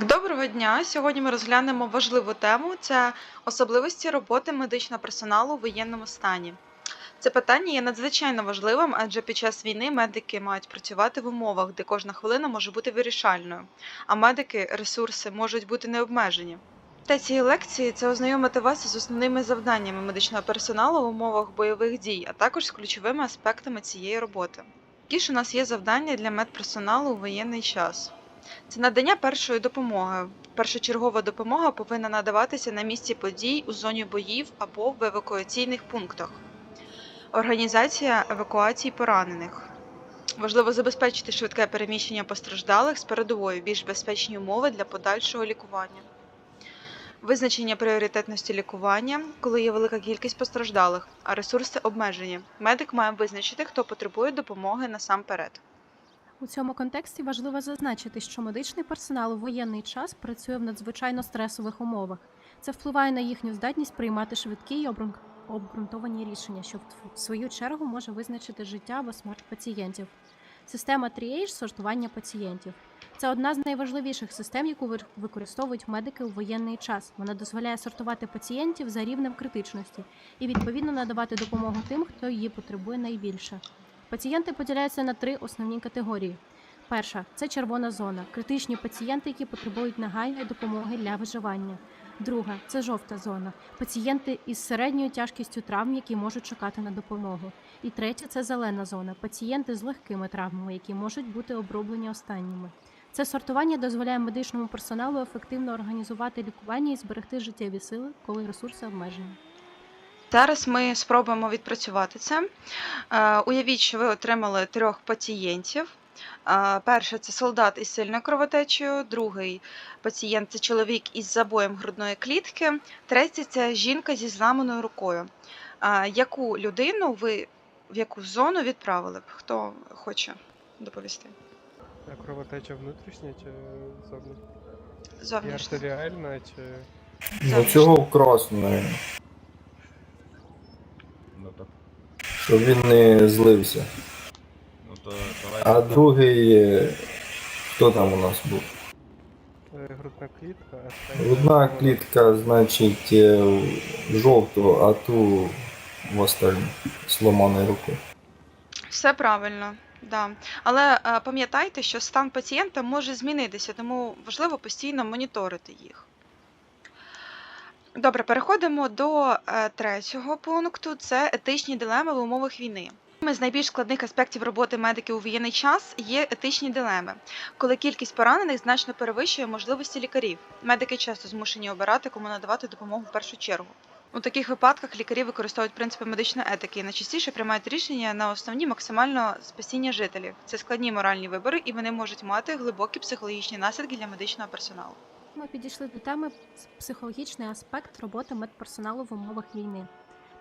Доброго дня! Сьогодні ми розглянемо важливу тему: це особливості роботи медичного персоналу у воєнному стані. Це питання є надзвичайно важливим, адже під час війни медики мають працювати в умовах, де кожна хвилина може бути вирішальною, а медики ресурси можуть бути необмежені. Та цієї лекції це ознайомити вас з основними завданнями медичного персоналу в умовах бойових дій, а також з ключовими аспектами цієї роботи. Які ж у нас є завдання для медперсоналу у воєнний час? Це надання першої допомоги. Першочергова допомога повинна надаватися на місці подій у зоні боїв або в евакуаційних пунктах. Організація евакуації поранених. Важливо забезпечити швидке переміщення постраждалих з передової більш безпечні умови для подальшого лікування. Визначення пріоритетності лікування, коли є велика кількість постраждалих, а ресурси обмежені. Медик має визначити, хто потребує допомоги насамперед. У цьому контексті важливо зазначити, що медичний персонал у воєнний час працює в надзвичайно стресових умовах. Це впливає на їхню здатність приймати швидкі й обґрунтовані рішення, що в свою чергу може визначити життя або смерть пацієнтів. Система Triage – сортування пацієнтів. Це одна з найважливіших систем, яку використовують медики у воєнний час. Вона дозволяє сортувати пацієнтів за рівнем критичності і відповідно надавати допомогу тим, хто її потребує найбільше. Пацієнти поділяються на три основні категорії. Перша це червона зона, критичні пацієнти, які потребують нагальної допомоги для виживання. Друга це жовта зона, пацієнти із середньою тяжкістю травм, які можуть чекати на допомогу. І третя це зелена зона, пацієнти з легкими травмами, які можуть бути оброблені останніми. Це сортування дозволяє медичному персоналу ефективно організувати лікування і зберегти життєві сили, коли ресурси обмежені. Зараз ми спробуємо відпрацювати це. Е, Уявіть, що ви отримали трьох пацієнтів. Е, Перший це солдат із сильною кровотечею, другий пацієнт це чоловік із забоєм грудної клітки, третій це жінка зі зламаною рукою. Е, Яку людину ви в яку зону відправили б? Хто хоче доповісти? А кровотеча внутрішня чи зовні? І Зовнішньо. артеріальна чи. Ну цього красної, Ну так, щоб він не злився. ну то давай. А другий, е, хто там у нас був? Грудна клітка, а третя Одна клітка, значить, е, жовту, а ту в остальну сломаною рукою. Все правильно, да. Але е, пам'ятайте, що стан пацієнта може змінитися, тому важливо постійно моніторити їх. Добре, переходимо до е, третього пункту: це етичні дилеми в умовах війни. З найбільш складних аспектів роботи медиків у воєнний час є етичні дилеми, коли кількість поранених значно перевищує можливості лікарів. Медики часто змушені обирати, кому надавати допомогу в першу чергу. У таких випадках лікарі використовують принципи медичної етики і найчастіше приймають рішення на основні максимально спасіння жителів. Це складні моральні вибори, і вони можуть мати глибокі психологічні наслідки для медичного персоналу. Ми підійшли до теми психологічний аспект роботи медперсоналу в умовах війни.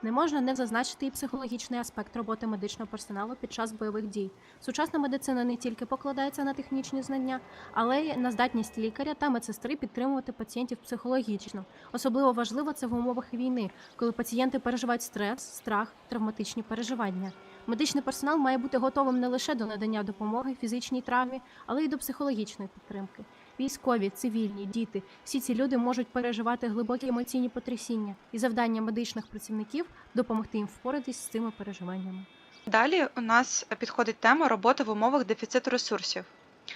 Не можна не зазначити і психологічний аспект роботи медичного персоналу під час бойових дій. Сучасна медицина не тільки покладається на технічні знання, але й на здатність лікаря та медсестри підтримувати пацієнтів психологічно. Особливо важливо це в умовах війни, коли пацієнти переживають стрес, страх, травматичні переживання. Медичний персонал має бути готовим не лише до надання допомоги фізичній травмі, але й до психологічної підтримки. Військові, цивільні, діти всі ці люди можуть переживати глибокі емоційні потрясіння, і завдання медичних працівників допомогти їм впоратись з цими переживаннями. Далі у нас підходить тема роботи в умовах дефіциту ресурсів.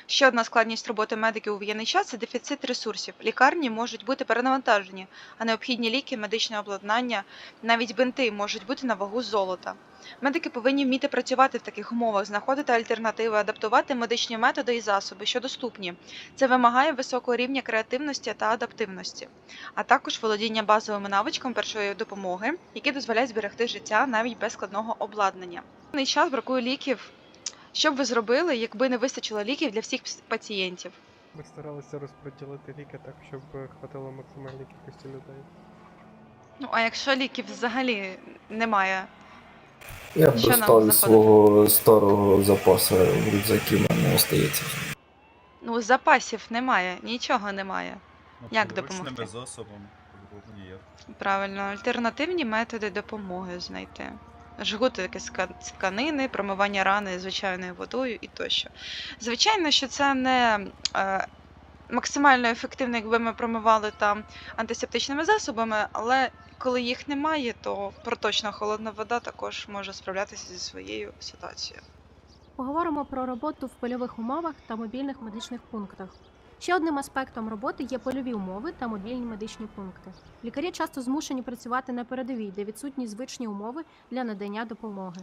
Ще одна складність роботи медиків у воєнний час це дефіцит ресурсів. Лікарні можуть бути перенавантажені, а необхідні ліки, медичне обладнання, навіть бинти можуть бути на вагу золота. Медики повинні вміти працювати в таких умовах, знаходити альтернативи, адаптувати медичні методи і засоби, що доступні. Це вимагає високого рівня креативності та адаптивності, а також володіння базовими навичками першої допомоги, які дозволяють зберегти життя навіть без складного обладнання. Даний час бракує ліків. Що б ви зробили, якби не вистачило ліків для всіх пацієнтів? Ми старалися розподілити ліки так, щоб хватило максимальній кількості людей. Ну а якщо ліків взагалі немає, Я б достав свого старого запасу в рюкзакі в мене остається. ну запасів немає, нічого немає. Ну, як допомогти? засобами, по-другому ніяк. Правильно, альтернативні методи допомоги знайти. Жгути з ка- тканини, промивання рани звичайною водою і тощо. Звичайно, що це не е, максимально ефективно, якби ми промивали там антисептичними засобами, але коли їх немає, то проточна холодна вода також може справлятися зі своєю ситуацією. Поговоримо про роботу в польових умовах та мобільних медичних пунктах. Ще одним аспектом роботи є польові умови та мобільні медичні пункти. Лікарі часто змушені працювати на передовій, де відсутні звичні умови для надання допомоги.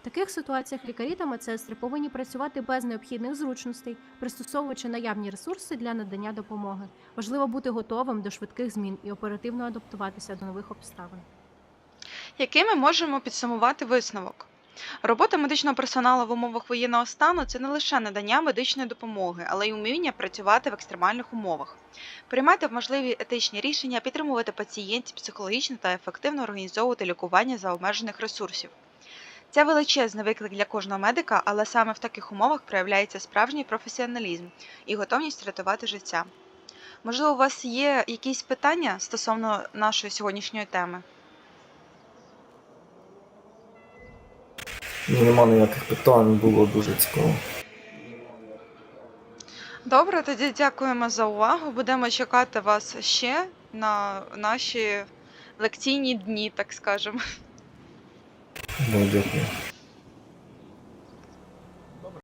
В таких ситуаціях лікарі та медсестри повинні працювати без необхідних зручностей, пристосовуючи наявні ресурси для надання допомоги. Важливо бути готовим до швидких змін і оперативно адаптуватися до нових обставин. Який ми можемо підсумувати висновок? Робота медичного персоналу в умовах воєнного стану це не лише надання медичної допомоги, але й уміння працювати в екстремальних умовах, приймати можливі етичні рішення, підтримувати пацієнтів психологічно та ефективно організовувати лікування за обмежених ресурсів. Це величезний виклик для кожного медика, але саме в таких умовах проявляється справжній професіоналізм і готовність рятувати життя. Можливо, у вас є якісь питання стосовно нашої сьогоднішньої теми? Ні, нема ніяких питань, було дуже цікаво. Добре, тоді дякуємо за увагу. Будемо чекати вас ще на наші лекційні дні, так скажемо. Ну, дякую.